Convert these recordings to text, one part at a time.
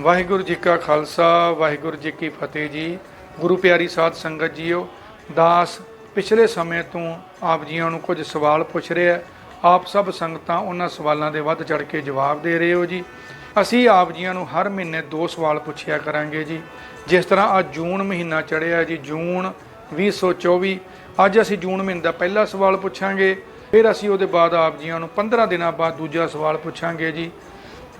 ਵਾਹਿਗੁਰੂ ਜੀ ਕਾ ਖਾਲਸਾ, ਵਾਹਿਗੁਰੂ ਜੀ ਕੀ ਫਤਿਹ ਜੀ। ਗੁਰੂ ਪਿਆਰੀ ਸਾਧ ਸੰਗਤ ਜੀਓ, ਦਾਸ ਪਿਛਲੇ ਸਮੇਂ ਤੋਂ ਆਪ ਜੀਆਂ ਨੂੰ ਕੁਝ ਸਵਾਲ ਪੁੱਛ ਰਿਹਾ ਆਪ ਸਭ ਸੰਗਤਾਂ ਉਹਨਾਂ ਸਵਾਲਾਂ ਦੇ ਵੱਧ ਚੜ ਕੇ ਜਵਾਬ ਦੇ ਰਹੇ ਹੋ ਜੀ। ਅਸੀਂ ਆਪ ਜੀਆਂ ਨੂੰ ਹਰ ਮਹੀਨੇ ਦੋ ਸਵਾਲ ਪੁੱਛਿਆ ਕਰਾਂਗੇ ਜੀ। ਜਿਸ ਤਰ੍ਹਾਂ ਅੱਜ ਜੂਨ ਮਹੀਨਾ ਚੜਿਆ ਜੀ, ਜੂਨ 2024 ਅੱਜ ਅਸੀਂ ਜੂਨ ਮਹੀਨੇ ਦਾ ਪਹਿਲਾ ਸਵਾਲ ਪੁੱਛਾਂਗੇ। ਫਿਰ ਅਸੀਂ ਉਹਦੇ ਬਾਅਦ ਆਪ ਜੀਆਂ ਨੂੰ 15 ਦਿਨਾਂ ਬਾਅਦ ਦੂਜਾ ਸਵਾਲ ਪੁੱਛਾਂਗੇ ਜੀ।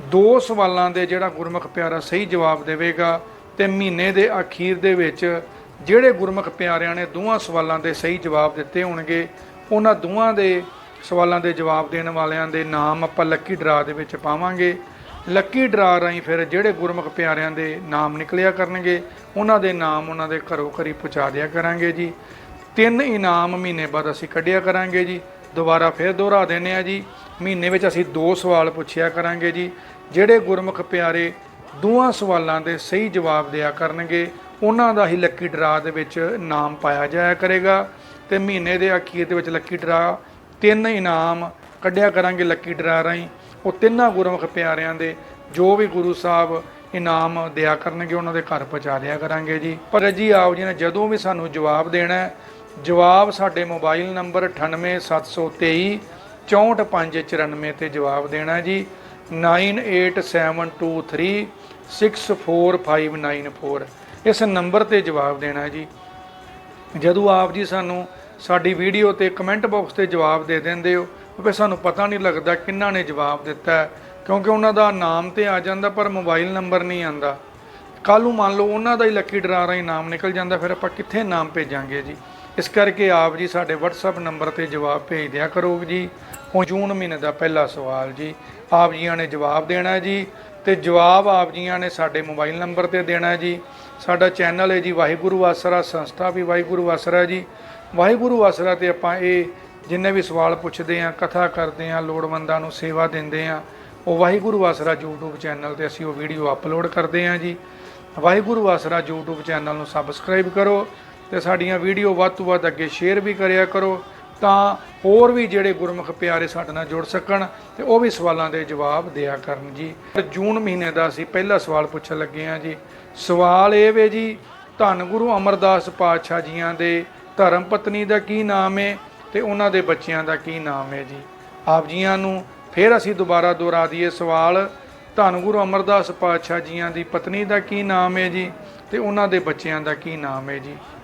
ਦੋ ਸਵਾਲਾਂ ਦੇ ਜਿਹੜਾ ਗੁਰਮੁਖ ਪਿਆਰਾ ਸਹੀ ਜਵਾਬ ਦੇਵੇਗਾ ਤੇ ਮਹੀਨੇ ਦੇ ਅਖੀਰ ਦੇ ਵਿੱਚ ਜਿਹੜੇ ਗੁਰਮੁਖ ਪਿਆਰਿਆਂ ਨੇ ਦੋਵਾਂ ਸਵਾਲਾਂ ਦੇ ਸਹੀ ਜਵਾਬ ਦਿੱਤੇ ਹੋਣਗੇ, ਉਹਨਾਂ ਦੋਵਾਂ ਦੇ ਸਵਾਲਾਂ ਦੇ ਜਵਾਬ ਦੇਣ ਵਾਲਿਆਂ ਦੇ ਨਾਮ ਆਪਾਂ ਲੱਕੀ ਡਰਾ ਦੇ ਵਿੱਚ ਪਾਵਾਂਗੇ। ਲੱਕੀ ਡਰਾ ਰਾਹੀਂ ਫਿਰ ਜਿਹੜੇ ਗੁਰਮੁਖ ਪਿਆਰਿਆਂ ਦੇ ਨਾਮ ਨਿਕਲਿਆ ਕਰਨਗੇ, ਉਹਨਾਂ ਦੇ ਨਾਮ ਉਹਨਾਂ ਦੇ ਘਰੋਂ ਘਰੀ ਪਹੁੰਚਾ ਦਿਆ ਕਰਾਂਗੇ ਜੀ। ਤਿੰਨ ਇਨਾਮ ਮਹੀਨੇ ਬਾਅਦ ਅਸੀਂ ਕੱਢਿਆ ਕਰਾਂਗੇ ਜੀ। ਦੁਬਾਰਾ ਫਿਰ ਦੁਹਰਾ ਦਿੰਨੇ ਆ ਜੀ। ਮਹੀਨੇ ਵਿੱਚ ਅਸੀਂ ਦੋ ਸਵਾਲ ਪੁੱਛਿਆ ਕਰਾਂਗੇ ਜੀ। ਜਿਹੜੇ ਗੁਰਮੁਖ ਪਿਆਰੇ ਦੋਵਾਂ ਸਵਾਲਾਂ ਦੇ ਸਹੀ ਜਵਾਬ ਦਿਆ ਕਰਨਗੇ, ਉਹਨਾਂ ਦਾ ਹੀ ਲੱਕੀ ਡਰਾ ਦੇ ਵਿੱਚ ਨਾਮ ਪਾਇਆ ਜਾਇਆ ਕਰੇਗਾ। ਤੇ ਮਹੀਨੇ ਦੇ ਅਖੀਰ ਦੇ ਵਿੱਚ ਲੱਕੀ ਡਰਾ ਤਿੰਨ ਇਨਾਮ ਕੱਢਿਆ ਕਰਾਂਗੇ ਲੱਕੀ ਡਰਾ ਰਾਹੀਂ। ਉਹ ਤਿੰਨਾਂ ਗੁਰਮੁਖ ਪਿਆਰਿਆਂ ਦੇ ਜੋ ਵੀ ਗੁਰੂ ਸਾਹਿਬ ਇਨਾਮ ਦਿਆ ਕਰਨਗੇ, ਉਹਨਾਂ ਦੇ ਘਰ ਪਹੁੰਚਾ ਦਿਆ ਕਰਾਂਗੇ ਜੀ। ਪਰ ਜੀ ਆਪ ਜੀ ਨੇ ਜਦੋਂ ਵੀ ਸਾਨੂੰ ਜਵਾਬ ਦੇਣਾ ਜਵਾਬ ਸਾਡੇ ਮੋਬਾਈਲ ਨੰਬਰ 98723 64594 ਤੇ ਜਵਾਬ ਦੇਣਾ ਜੀ 9872364594 ਇਸ ਨੰਬਰ ਤੇ ਜਵਾਬ ਦੇਣਾ ਜੀ ਜਦੋਂ ਆਪ ਜੀ ਸਾਨੂੰ ਸਾਡੀ ਵੀਡੀਓ ਤੇ ਕਮੈਂਟ ਬਾਕਸ ਤੇ ਜਵਾਬ ਦੇ ਦਿੰਦੇ ਹੋ ਫਿਰ ਸਾਨੂੰ ਪਤਾ ਨਹੀਂ ਲੱਗਦਾ ਕਿੰਨਾ ਨੇ ਜਵਾਬ ਦਿੱਤਾ ਕਿਉਂਕਿ ਉਹਨਾਂ ਦਾ ਨਾਮ ਤੇ ਆ ਜਾਂਦਾ ਪਰ ਮੋਬਾਈਲ ਨੰਬਰ ਨਹੀਂ ਆਂਦਾ ਕੱਲ ਨੂੰ ਮੰਨ ਲਓ ਉਹਨਾਂ ਦਾ ਹੀ ਲੱਕੀ ਡਰਾ ਰਾਹੀਂ ਨਾਮ ਨਿਕਲ ਜਾਂਦਾ ਫਿਰ ਆਪਾਂ ਕਿੱਥੇ ਨਾਮ ਭੇਜਾਂਗੇ ਜੀ ਇਸ ਕਰਕੇ ਆਪ ਜੀ ਸਾਡੇ WhatsApp ਨੰਬਰ ਤੇ ਜਵਾਬ ਭੇਜ ਦਿਆ ਕਰੋ ਜੀ। ਹੁਣ ਜੂਨ ਮਹੀਨੇ ਦਾ ਪਹਿਲਾ ਸਵਾਲ ਜੀ। ਆਪ ਜੀਆਂ ਨੇ ਜਵਾਬ ਦੇਣਾ ਜੀ ਤੇ ਜਵਾਬ ਆਪ ਜੀਆਂ ਨੇ ਸਾਡੇ ਮੋਬਾਈਲ ਨੰਬਰ ਤੇ ਦੇਣਾ ਜੀ। ਸਾਡਾ ਚੈਨਲ ਹੈ ਜੀ ਵਾਹਿਗੁਰੂ ਆਸਰਾ, ਸੰਸਥਾ ਵੀ ਵਾਹਿਗੁਰੂ ਆਸਰਾ ਜੀ। ਵਾਹਿਗੁਰੂ ਆਸਰਾ ਤੇ ਆਪਾਂ ਇਹ ਜਿੰਨੇ ਵੀ ਸਵਾਲ ਪੁੱਛਦੇ ਆ ਕਥਾ ਕਰਦੇ ਆ ਲੋੜਵੰਦਾਂ ਨੂੰ ਸੇਵਾ ਦਿੰਦੇ ਆ ਉਹ ਵਾਹਿਗੁਰੂ ਆਸਰਾ YouTube ਚੈਨਲ ਤੇ ਅਸੀਂ ਉਹ ਵੀਡੀਓ ਅਪਲੋਡ ਕਰਦੇ ਆ ਜੀ। ਵਾਹਿਗੁਰੂ ਆਸਰਾ YouTube ਚੈਨਲ ਨੂੰ ਸਬਸਕ੍ਰਾਈਬ ਕਰੋ ਤੇ ਸਾਡੀਆਂ ਵੀਡੀਓ ਵੱਧ ਤੋਂ ਵੱਧ ਅੱਗੇ ਸ਼ੇਅਰ ਵੀ ਕਰਿਆ ਕਰੋ ਤਾਂ ਹੋਰ ਵੀ ਜਿਹੜੇ ਗੁਰਮੁਖ ਪਿਆਰੇ ਸਾਡੇ ਨਾਲ ਜੁੜ ਸਕਣ ਤੇ ਉਹ ਵੀ ਸਵਾਲਾਂ ਦੇ ਜਵਾਬ ਦਿਆ ਕਰਨ ਜੀ। ਜੂਨ ਮਹੀਨੇ ਦਾ ਅਸੀਂ ਪਹਿਲਾ ਸਵਾਲ ਪੁੱਛਣ ਲੱਗੇ ਆ ਜੀ। ਸਵਾਲ ਇਹ ਵੇ ਜੀ, ਧੰਨ ਗੁਰੂ ਅਮਰਦਾਸ ਪਾਤਸ਼ਾਹ ਜੀਆਂ ਦੇ ਧਰਮ ਪਤਨੀ ਦਾ ਕੀ ਨਾਮ ਹੈ ਤੇ ਉਹਨਾਂ ਦੇ ਬੱਚਿਆਂ ਦਾ ਕੀ ਨਾਮ ਹੈ ਜੀ। ਆਪ ਜੀਆਂ ਨੂੰ ਫਿਰ ਅਸੀਂ ਦੁਬਾਰਾ ਦੁਹਰਾ ਦਈਏ ਸਵਾਲ, ਧੰਨ ਗੁਰੂ ਅਮਰਦਾਸ ਪਾਤਸ਼ਾਹ ਜੀਆਂ ਦੀ ਪਤਨੀ ਦਾ ਕੀ ਨਾਮ ਹੈ ਜੀ ਤੇ ਉਹਨਾਂ ਦੇ ਬੱਚਿਆਂ ਦਾ ਕੀ ਨਾਮ ਹੈ ਜੀ।